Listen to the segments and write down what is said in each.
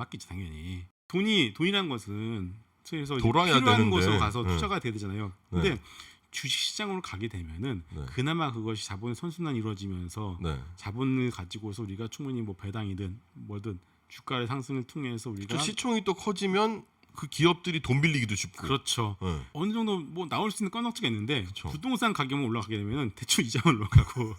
바뀌죠 당연히. 돈이 돈이란 것은 그래서 돌아야 필요한 되는데. 곳으로 가서 네. 투자가 돼야 되잖아요. 근데 네. 주식시장으로 가게 되면은 네. 그나마 그것이 자본의 선순환이 이루어지면서 네. 자본을 가지고서 우리가 충분히 뭐 배당이든 뭐든 주가의 상승을 통해서 우리가 또 시총이 또 커지면 그 기업들이 돈 빌리기도 쉽고. 그렇죠. 네. 어느 정도 뭐 나올 수 있는 건덕지가 있는데 그쵸. 부동산 가격만 올라가게 되면은 대출 이자만 올라가고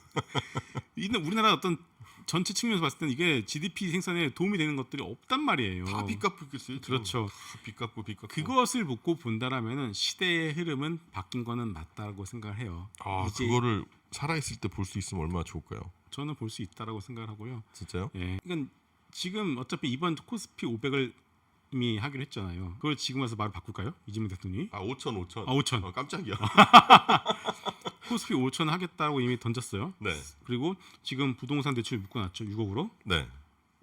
우리나라 어떤 전체 측면에서 봤을 때는 이게 GDP 생산에 도움이 되는 것들이 없단 말이에요. 다 빚 갚고 있어요. 그렇죠. 빚 갚고 빚 갚고. 그것을 묻고 본다라면은 시대의 흐름은 바뀐 거는 맞다고 생각을 해요. 아 이제 그거를 살아 있을 때 볼 수 있으면 얼마나 좋을까요? 저는 볼 수 있다라고 생각을 하고요. 진짜요? 예. 그러니까 지금 어차피 이번 코스피 500을 이미 하기로 했잖아요. 그걸 지금 와서 말을 바꿀까요? 이재명 대통령이? 아 5천 5천. 아 5천. 어, 깜짝이야. 코스피 5천 하겠다고 이미 던졌어요. 네. 그리고 지금 부동산 대출 묶어놨죠 6억으로. 네.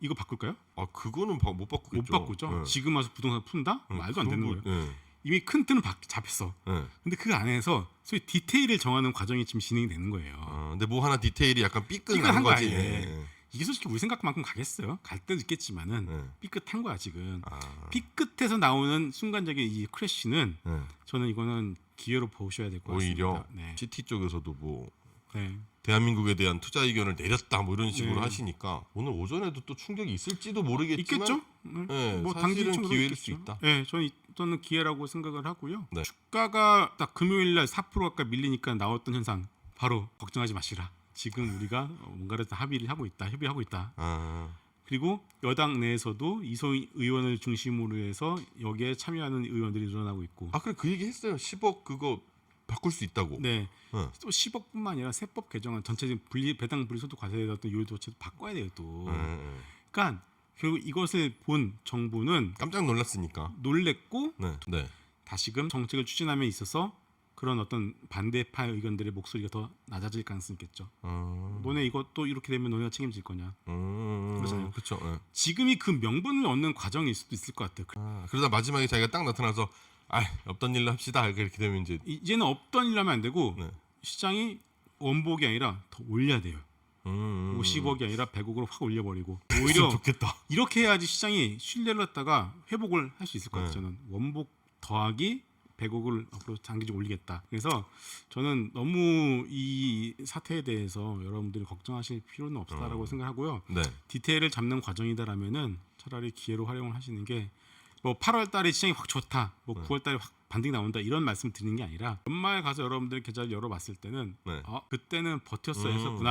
이거 바꿀까요? 아 그거는 바, 못 바꾸겠죠. 못 바꾸죠. 네. 지금 와서 부동산 푼다? 네, 말도 안 되는 거- 거예요. 네. 이미 큰 틀은 바, 잡혔어. 네. 근데 그 안에서 소위 디테일을 정하는 과정이 지금 진행이 되는 거예요. 아, 근데 뭐 하나 디테일이 약간 삐끗한 거지. 거야, 이게. 솔직히 우리 생각만큼 가겠어요? 갈 때도 있겠지만은 네. 삐끗한 거야 지금. 아. 삐끗해서 나오는 순간적인 이 크래쉬는 네. 저는 이거는 기회로 보셔야 될것 오히려 같습니다. 네. CT 쪽에서도 뭐 네. 대한민국에 대한 투자 의견을 내렸다 뭐 이런 식으로 네. 하시니까 오늘 오전에도 또 충격이 있을지도 모르겠지만 있겠죠? 네. 네, 뭐 사실은 기회일. 수 있다. 네, 저는 저는 기회라고 생각을 하고요. 네. 주가가 딱 금요일 날 4% 가까이 밀리니까 나왔던 현상 바로 걱정하지 마시라. 지금 우리가 뭔가를 다 합의를 하고 있다, 협의하고 있다. 아, 그리고 여당 내에서도 이소희 의원을 중심으로 해서 여기에 참여하는 의원들이 늘어나고 있고. 아 그래 그 얘기 했어요. 10억 그거 바꿀 수 있다고. 네. 네. 또 10억뿐만 아니라 세법 개정안 전체적인 분리 배당 분리소득 과세에 어떤 요율 조치도 바꿔야 돼요 또. 네, 네. 그러니까 결국 이것을 본 정부는 깜짝 놀랐으니까. 놀랬고 네. 네. 다시금 정책을 추진함에 있어서 그런 어떤 반대파 의견들의 목소리가 더 낮아질 가능성이 있겠죠. 아, 너네 또 이렇게 되면 너네가 책임질 거냐. 음, 그러잖아요. 그렇죠. 네. 지금이 그 명분을 얻는 과정일 수도 있을 것 같아요. 아, 그러다 마지막에 자기가 딱 나타나서 아 없던 일로 합시다 그렇게 되면 이제 이제는 없던 일로 하면 안 되고 네. 시장이 원복이 아니라 더 올려야 돼요. 음, 음, 50억이 아니라 100억으로 확 올려버리고 음. 오히려 좋겠다. 이렇게 해야지 시장이 신뢰를 갖다가 회복을 할 수 있을 것 같아요. 네. 저는 원복 더하기 100억을 앞으로 장기적으로 올리겠다. 그래서 저는 너무 이 사태에 대해서 여러분들이 걱정하실 필요는 없다라고 음. 생각하고요. 네. 디테일을 잡는 과정이다라면은 차라리 기회로 활용을 하시는 게 뭐 8월 달에 시장이 확 좋다, 뭐 네. 9월 달에 확 반등이 나온다 이런 말씀 드리는 게 아니라 연말 가서 여러분들 계좌를 열어봤을 때는 네. 아 그때는 버텼어 음. 구나